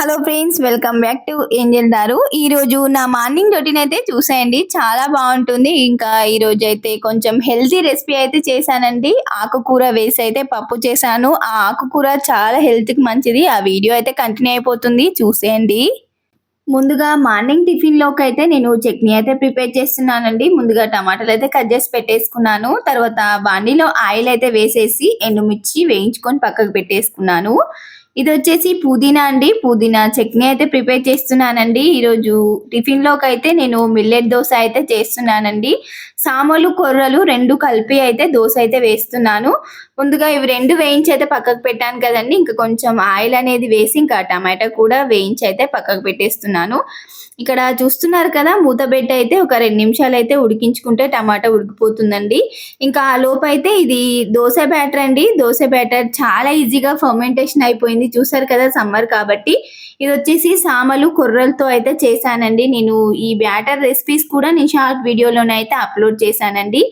Hello friends welcome back to angel దారు ఈరోజు నా మార్నింగ్ రొటీన్ అయితే చూసేయండి. చాలా బాగుంటుంది. ఇంకా ఈరోజు అయితే కొంచెం హెల్తీ రెసిపీ అయితే చేశానండి. ఆకుకూర వేసి అయితే పప్పు చేశాను. ఆ ఆకుకూర చాలా హెల్త్కి మంచిది. ఆ వీడియో అయితే కంటిన్యూ అయిపోతుంది. చూసేయండి. ముందుగా మార్నింగ్ టిఫిన్లోకి అయితే నేను చట్నీ అయితే ప్రిపేర్ చేస్తున్నానండి. ముందుగా టమాటాలు అయితే కట్ చేసి పెట్టేసుకున్నాను. తర్వాత బాండీలో ఆయిల్ అయితే వేసేసి ఎండుమిర్చి వేయించుకొని పక్కకు పెట్టేసుకున్నాను. ఇది వచ్చేసి పుదీనా అండి. పుదీనా చట్నీ అయితే ప్రిపేర్ చేస్తున్నానండి. ఈరోజు టిఫిన్లోకి అయితే నేను మిల్లెట్ దోశ అయితే చేస్తున్నానండి. సామలు కొర్రలు రెండు కలిపి అయితే దోశ అయితే వేస్తున్నాను. ముందుగా ఇవి రెండు వేయించి అయితే పక్కకు పెట్టాను కదండి. ఇంకా కొంచెం ఆయిల్ అనేది వేసి ఇంకా టమాటా కూడా వేయించి అయితే పక్కకు పెట్టేస్తున్నాను. ఇక్కడ చూస్తున్నారు కదా మూతబెట్ట అయితే ఒక రెండు నిమిషాలు అయితే ఉడికించుకుంటే టమాటా ఉడికిపోతుందండి. ఇంకా ఆ లోపు అయితే ఇది దోశ బ్యాటర్ అండి. దోశ బ్యాటర్ చాలా ఈజీగా ఫర్మెంటేషన్ అయిపోయింది. చూసారు కదా సమ్మర్ కాబట్టి. ఇది వచ్చేసి సామలు కొర్రలతో అయితే చేశానండి. నేను ఈ బ్యాటర్ రెసిపీస్ కూడా నేను షార్ట్ వీడియోలోనే అయితే అప్లోడ్ చేశానండి.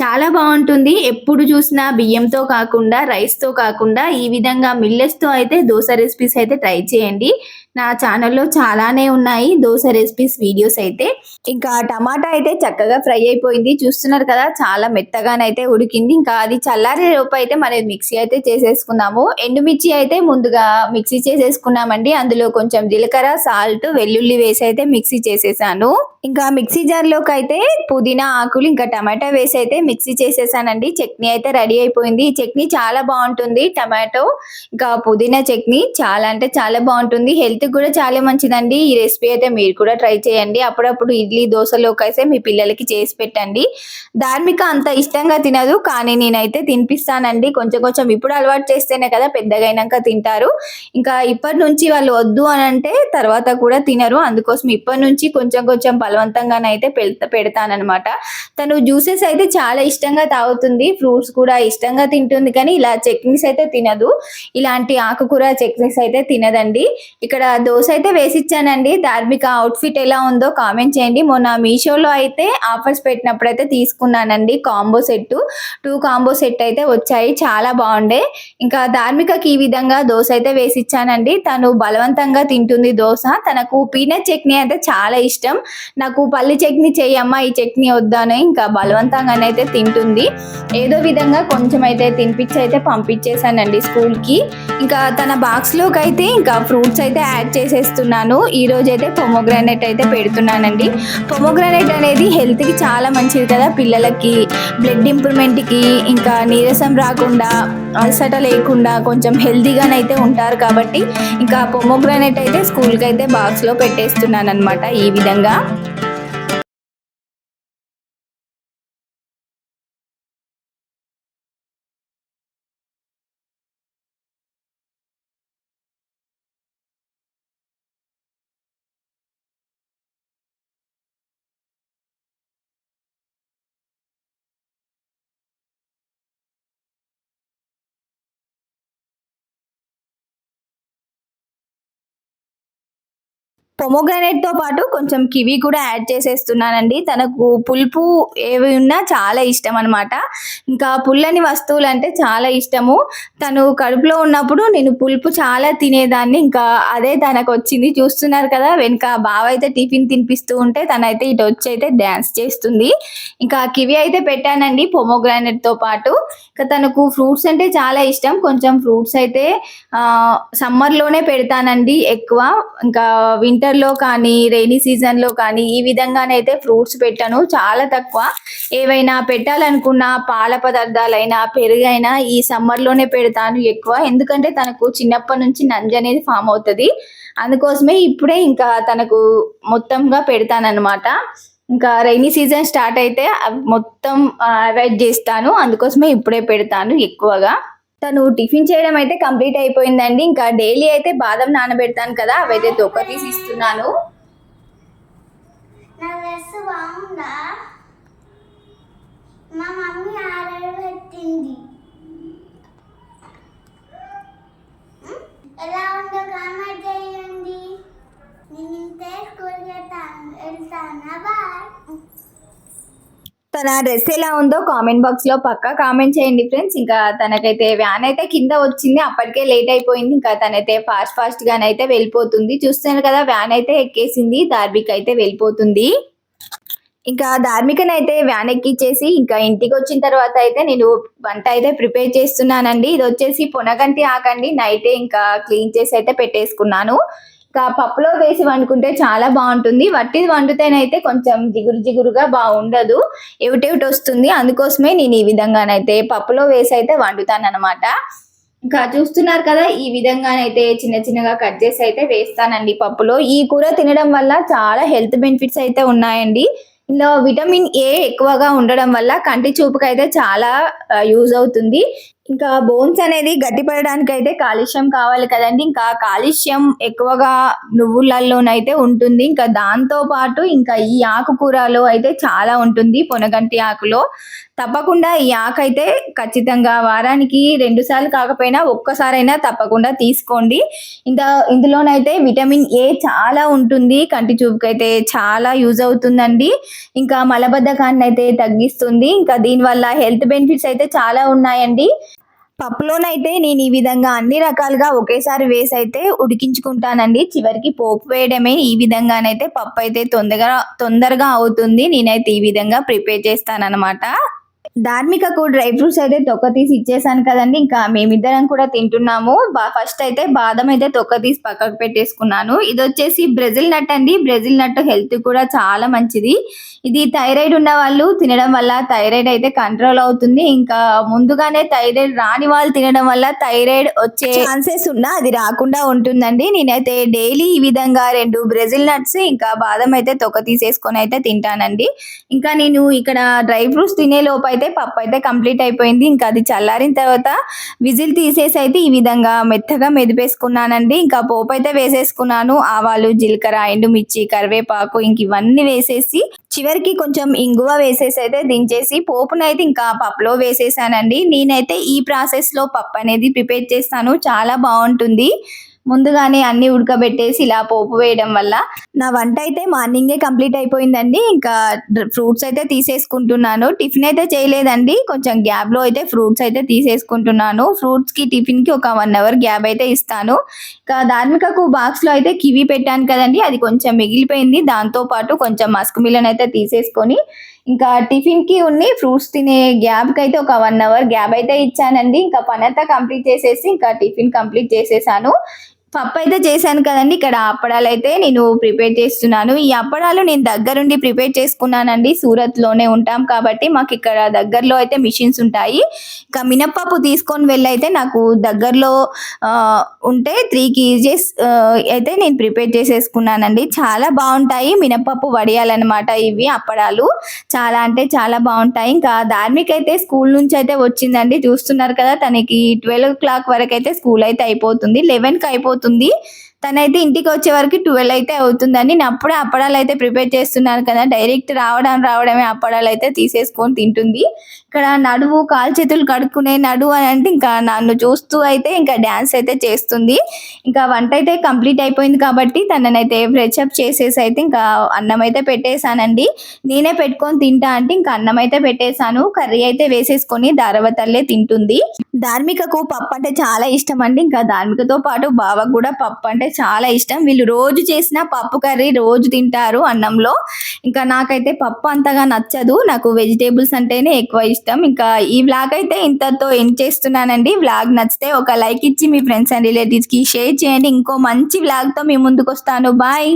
చాలా బాగుంటుంది. ఎప్పుడు చూసినా బియ్యంతో కాకుండా రైస్తో కాకుండా ఈ విధంగా మిల్లెట్స్తో అయితే దోశ రెసిపీస్ అయితే ట్రై చేయండి. నా ఛానల్లో చాలానే ఉన్నాయి దోశ రెసిపీస్ వీడియోస్ అయితే. ఇంకా టమాటా అయితే చక్కగా ఫ్రై అయిపోయింది. చూస్తున్నారు కదా చాలా మెత్తగానైతే ఉడికింది. ఇంకా అది చల్లారే లోపు అయితే మనం మిక్సీ అయితే చేసేసుకుందాము. ఎండుమిర్చి అయితే ముందుగా మిక్సీ చేసేసుకున్నామండి. అందులో కొంచెం జీలకర్ర సాల్ట్ వెల్లుల్లి వేసి అయితే మిక్సీ చేసేసాను. ఇంకా మిక్సీ జార్లోకి అయితే పుదీనా ఆకులు ఇంకా టమాటా వేసి అయితే మిక్సీ చేసేసానండి. చట్నీ అయితే రెడీ అయిపోయింది. చట్నీ చాలా బాగుంటుంది. టమాటో ఇంకా పుదీనా చట్నీ చాలా అంటే చాలా బాగుంటుంది. హెల్త్ కూడా చాలా మంచిదండి. ఈ రెసిపీ అయితే మీరు కూడా ట్రై చేయండి. అప్పుడప్పుడు ఇడ్లీ దోశలోకి అయితే మీ పిల్లలకి చేసి పెట్టండి. ధార్మిక అంత ఇష్టంగా తినదు కానీ నేనైతే తినిపిస్తానండి. కొంచెం కొంచెం ఇప్పుడు అలవాటు చేస్తేనే కదా పెద్దగా అయినాక తింటారు. ఇంకా ఇప్పటి నుంచి వాళ్ళు వద్దు అని అంటే తర్వాత కూడా తినరు. అందుకోసం ఇప్పటి నుంచి కొంచెం కొంచెం బలవంతంగానైతే పెడతానమాట తను జ్యూసెస్ అయితే చాలా ఇష్టంగా తాగుతుంది. ఫ్రూట్స్ కూడా ఇష్టంగా తింటుంది కానీ ఇలా చట్నీస్ అయితే తినదు. ఇలాంటి ఆకుకూర చట్నీస్ అయితే తినదండి. ఇక్కడ దోశ అయితే వేసిచ్చానండి. ధార్మిక అవుట్ఫిట్ ఎలా ఉందో కామెంట్ చేయండి. మొన్న మీషోలో అయితే ఆఫర్స్ పెట్టినప్పుడు అయితే తీసుకున్నానండి combo set two combo set అయితే వచ్చాయి. చాలా బాగుండే. ఇంకా ధార్మికకి ఈ విధంగా దోశ అయితే వేసిచ్చానండి. తను బలవంతంగా తింటుంది దోశ. తనకు పీనట్ చట్నీ అయితే చాలా ఇష్టం. నాకు పల్లి చట్నీ చేయమ్మా ఈ చట్నీ వద్దాను ఇంకా బలవంతంగానైతే తింటుంది. ఏదో విధంగా కొంచెం అయితే తినిపించి అయితే పంపించేశానండి స్కూల్కి ఇంకా తన బాక్స్లోకి అయితే ఇంకా ఫ్రూట్స్ అయితే యాడ్ చేసేస్తున్నాను. ఈరోజు అయితే పొమోగ్రానేట్ అయితే పెడుతున్నానండి. పొమోగ్రానేట్ అనేది హెల్త్కి చాలా మంచిది కదా పిల్లలకి. బ్లడ్ ఇంప్రూవ్మెంట్కి ఇంకా నీరసం రాకుండా అలసట లేకుండా కొంచెం హెల్తీగానైతే ఉంటారు కాబట్టి ఇంకా పొమోగ్రానేట్ అయితే స్కూల్కి అయితే బాక్స్లో పెట్టేస్తున్నాను అనమాట ఈ విధంగా. పొమోగ్రానైట్తో పాటు కొంచెం కివి కూడా యాడ్ చేసేస్తున్నానండి. తనకు పులుపు ఏవి ఉన్నా చాలా ఇష్టం అనమాట ఇంకా పుల్లని వస్తువులు అంటే చాలా ఇష్టము. తను కడుపులో ఉన్నప్పుడు నేను పులుపు చాలా తినేదాన్ని. ఇంకా అదే తనకు వచ్చింది. చూస్తున్నారు కదా వెనుక బావ అయితే టిఫిన్ తినిపిస్తూ ఉంటే తనైతే ఇటు వచ్చి అయితే డ్యాన్స్ చేస్తుంది. ఇంకా కివి అయితే పెట్టానండి పొమోగ్రానైట్తో పాటు. ఇంకా తనకు ఫ్రూట్స్ అంటే చాలా ఇష్టం. కొంచెం ఫ్రూట్స్ అయితే సమ్మర్లోనే పెడతానండి ఎక్కువ. ఇంకా వింటర్ వింటర్లో కానీ రెయినీ సీజన్లో కానీ ఈ విధంగానైతే ఫ్రూట్స్ పెట్టాను. చాలా తక్కువ. ఏవైనా పెట్టాలనుకున్న పాల పదార్థాలైనా పెరుగైనా ఈ సమ్మర్లోనే పెడతాను ఎక్కువ. ఎందుకంటే తనకు చిన్నప్పటి నుంచి నంజ అనేది ఫామ్ అవుతుంది. అందుకోసమే ఇప్పుడే ఇంకా తనకు మొత్తంగా పెడతానమాట ఇంకా రైనీ సీజన్ స్టార్ట్ అయితే మొత్తం అవాయిడ్ చేస్తాను. అందుకోసమే ఇప్పుడే పెడతాను ఎక్కువగా. తను టిఫిన్ చేయడం అయితే కంప్లీట్ అయిపోయిందండి. ఇంకా డైలీ అయితే బాదం నానబెడతాను కదా అవైతే తొక్క తీసి ఇస్తున్నాను నా డ్రెస్ బాగుందా మా మమ్మీ ఆర్డర్ పెట్టింది ఉం? ఎలా ఉందో కామెంట్ చేయండి నేను ఇంతే స్కూల్ వెళ్తాను వెళ్తానా బాయ్ తన డ్రెస్ ఎలా ఉందో కామెంట్ బాక్స్లో పక్కా కామెంట్ చేయండి ఫ్రెండ్స్. ఇంకా తనకైతే వ్యాన్ అయితే కింద వచ్చింది అప్పటికే లేట్ అయిపోయింది. ఇంకా తనైతే ఫాస్ట్ ఫాస్ట్ గానైతే వెళ్ళిపోతుంది. చూస్తున్నారు కదా వ్యాన్ అయితే ఎక్కేసింది దార్బిక్ అయితే వెళ్ళిపోతుంది. ఇంకా ధార్మికనైతే వ్యాన్ ఎక్కిచ్చేసి ఇంకా ఇంటికి వచ్చిన తర్వాత అయితే నేను వంట అయితే ప్రిపేర్ చేస్తున్నానండి. ఇది వచ్చేసి పొనగంటి ఆకండి. నైటే ఇంకా క్లీన్ చేసి అయితే పెట్టేసుకున్నాను. పప్పులో వేసి వండుకుంటే చాలా బాగుంటుంది. వట్టిది వండితేనైతే కొంచెం జిగురు జిగురుగా బాగుండదు. ఎవిటెవిటి వస్తుంది. అందుకోసమే నేను ఈ విధంగానైతే పప్పులో వేసి అయితే వండుతాను అనమాట ఇంకా చూస్తున్నారు కదా ఈ విధంగానైతే చిన్న చిన్నగా కట్ చేసి అయితే వేస్తానండి పప్పులో. ఈ కూర తినడం వల్ల చాలా హెల్త్ బెనిఫిట్స్ అయితే ఉన్నాయండి. ఇందులో విటమిన్ ఏ ఎక్కువగా ఉండడం వల్ల కంటి చూపుకైతే అయితే చాలా యూజ్ అవుతుంది. ఇంకా బోన్స్ అనేది గట్టిపడడానికి అయితే కాలుష్యం కావాలి కదండి. ఇంకా కాలుష్యం ఎక్కువగా నువ్వులలోనైతే ఉంటుంది. ఇంకా దాంతో పాటు ఇంకా ఈ ఆకుకూరలో అయితే చాలా ఉంటుంది పొనగంటి ఆకులో. తప్పకుండా ఈ ఆకు అయితే ఖచ్చితంగా వారానికి రెండు సార్లు కాకపోయినా ఒక్కసారైనా తప్పకుండా తీసుకోండి. ఇంకా ఇందులోనైతే విటమిన్ ఏ చాలా ఉంటుంది. కంటి చూపుకైతే చాలా యూజ్ అవుతుందండి. ఇంకా మలబద్ధకాన్ని అయితే తగ్గిస్తుంది. ఇంకా దీనివల్ల హెల్త్ బెనిఫిట్స్ అయితే చాలా ఉన్నాయండి. పప్పులోనైతే నేను ఈ విధంగా అన్ని రకాలుగా ఒకేసారి వేసి అయితే ఉడికించుకుంటానండి. చివరికి పోపు వేయడమే ఈ విధంగానైతే పప్పు అయితే తొందరగా తొందరగా అవుతుంది. నేనైతే ఈ విధంగా ప్రిపేర్ చేస్తానన్నమాట. ధార్మికకు డ్రై ఫ్రూట్స్ అయితే తొక్క తీసి ఇచ్చేసాను కదండి. ఇంకా మేమిద్దరం కూడా తింటున్నాము. ఫస్ట్ అయితే బాదం అయితే తొక్క తీసి పక్కకు పెట్టేసుకున్నాను. ఇది వచ్చేసి బ్రెజిల్ నట్ అండి. బ్రెజిల్ నట్ హెల్త్ కూడా చాలా మంచిది. ఇది థైరాయిడ్ ఉన్న వాళ్ళు తినడం వల్ల థైరాయిడ్ అయితే కంట్రోల్ అవుతుంది. ఇంకా ముందుగానే థైరాయిడ్ రాని వాళ్ళు తినడం వల్ల థైరాయిడ్ వచ్చే ఛాన్సెస్ ఉన్నా అది రాకుండా ఉంటుందండి. నేనైతే డైలీ ఈ విధంగా రెండు బ్రెజిల్ నట్స్ ఇంకా బాదం అయితే తొక్క తీసేసుకొని అయితే తింటానండి. ఇంకా నేను ఇక్కడ డ్రై ఫ్రూట్స్ తినే లోపు అయితే పప్పు అయితే కంప్లీట్ అయిపోయింది. ఇంకా అది చల్లారిన తర్వాత విజిల్ తీసేసి అయితే ఈ విధంగా మెత్తగా మెదిపేసుకున్నానండి. ఇంకా పోపు అయితే వేసేసుకున్నాను. ఆవాలు జీలకర్ర ఎండుమిర్చి కరివేపాకు ఇంక ఇవన్నీ వేసేసి చివరికి కొంచెం ఇంగువ వేసేసి అయితే దించేసి పోపునైతే ఇంకా పప్పులో వేసేసానండి. నేనైతే ఈ ప్రాసెస్లో పప్పు అనేది ప్రిపేర్ చేస్తాను. చాలా బాగుంటుంది. ముందుగానే అన్ని ఉడకబెట్టేసి ఇలా పోపు వేయడం వల్ల నా వంట అయితే మార్నింగే కంప్లీట్ అయిపోయిందండి. ఇంకా ఫ్రూట్స్ అయితే తీసేసుకుంటున్నాను. టిఫిన్ అయితే చేయలేదండి. కొంచెం గ్యాప్లో అయితే ఫ్రూట్స్ అయితే తీసేసుకుంటున్నాను. ఫ్రూట్స్కి టిఫిన్కి ఒక వన్ అవర్ గ్యాప్ అయితే ఇస్తాను. ఇంకా ధార్మికకు బాక్స్లో అయితే కివి పెట్టాను కదండి. అది కొంచెం మిగిలిపోయింది. దాంతో పాటు కొంచెం మస్క్ మిలన్ అయితే తీసేసుకొని ఇంకా టిఫిన్కి ఉన్ని ఫ్రూట్స్ తినే గ్యాప్కి అయితే ఒక వన్ అవర్ గ్యాప్ అయితే ఇచ్చానండి. ఇంకా పని అంతా కంప్లీట్ చేసేసి ఇంకా టిఫిన్ కంప్లీట్ చేసేసాను. పప్పు అయితే చేశాను కదండి. ఇక్కడ అప్పడాలు అయితే నేను ప్రిపేర్ చేస్తున్నాను. ఈ అప్పడాలు నేను దగ్గరుండి ప్రిపేర్ చేసుకున్నానండి. సూరత్లోనే ఉంటాం కాబట్టి మాకు ఇక్కడ దగ్గరలో అయితే మిషన్స్ ఉంటాయి. ఇంకా మినప్పప్పు తీసుకొని వెళ్ళైతే నాకు దగ్గరలో ఉంటే త్రీ కేజీస్ అయితే నేను ప్రిపేర్ చేసేసుకున్నానండి. చాలా బాగుంటాయి మినప్పప్పు వడియాలన్నమాట ఇవి అప్పడాలు. చాలా అంటే చాలా బాగుంటాయి. ఇంకా ధార్మిక అయితే స్కూల్ నుంచి అయితే వచ్చిందండి. చూస్తున్నారు కదా తనకి ట్వెల్వ్ ఓ క్లాక్ వరకు అయితే స్కూల్ అయితే అయిపోతుంది. లెవెన్కి అయిపోతుంది. అవుతుంది తనైతే ఇంటికి వచ్చే వరకు ట్వెల్వ్ అయితే అవుతుందని. నేను అప్పుడే అప్పడాలు అయితే ప్రిపేర్ చేస్తున్నాను కదా. డైరెక్ట్ రావడం రావడమే అప్పడాలు అయితే తీసేసుకొని తింటుంది. ఇక్కడ నడువు కాలు చేతులు కడుక్కునే నడువు అని అంటే ఇంకా నన్ను చూస్తూ అయితే ఇంకా డ్యాన్స్ అయితే చేస్తుంది. ఇంకా వంట అయితే కంప్లీట్ అయిపోయింది కాబట్టి తననైతే ఫ్రెష్ అప్ చేసేసి అయితే ఇంకా అన్నం అయితే పెట్టేశానండి. నేనే పెట్టుకొని తింటా అంటే ఇంకా అన్నం అయితే పెట్టేశాను. కర్రీ అయితే వేసేసుకొని దారవతల్లే తింటుంది. ధార్మికకు పప్పు అంటే చాలా ఇష్టం అండి. ఇంకా ధార్మికతో పాటు బావకు కూడా పప్పు అంటే చాలా ఇష్టం. వీళ్ళు రోజు చేసిన పప్పు కర్రీ రోజు తింటారు అన్నంలో. ఇంకా నాకైతే పప్పు అంతగా నచ్చదు. నాకు వెజిటేబుల్స్ అంటేనే ఎక్కువ ఇష్టం. ఇంకా ఈ వ్లాగ్ అయితే ఇంతతో ఎండ్ చేస్తున్నానండి. వ్లాగ్ నచ్చితే ఒక లైక్ ఇచ్చి మీ ఫ్రెండ్స్ అండ్ రిలేటివ్స్కి షేర్ చేయండి. ఇంకో మంచి వ్లాగ్తో మీ ముందుకు వస్తాను బాయ్.